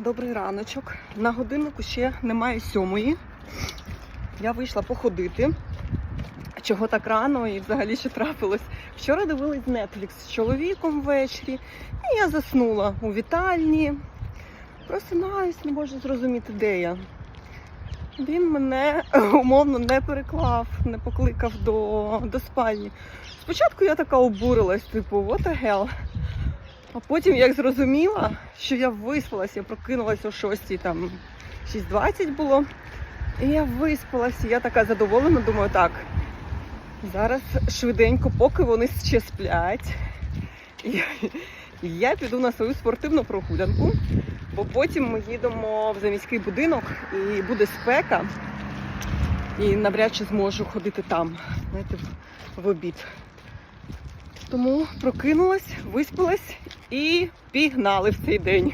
Добрий раночок. На годиннику ще немає сьомої. Я вийшла походити. Чого так рано і взагалі що трапилось? Вчора дивилась Netflix з чоловіком ввечері, і я заснула у вітальні. Просинаюсь, не можу зрозуміти, де я. Він мене умовно не переклав, не покликав до, до спальні. Спочатку я така обурилась, типу, what the hell? А потім, як зрозуміла, що я виспалася, я прокинулася о 6, там 6.20 було. І я виспалася, я така задоволена, думаю, так. Зараз швиденько, поки вони ще сплять, я, я піду на свою спортивну прогулянку, бо потім ми їдемо в заміський будинок і буде спека. І навряд чи зможу ходити там, знаєте, в, обід. Тому прокинулась, виспалась і пігнали в цей день.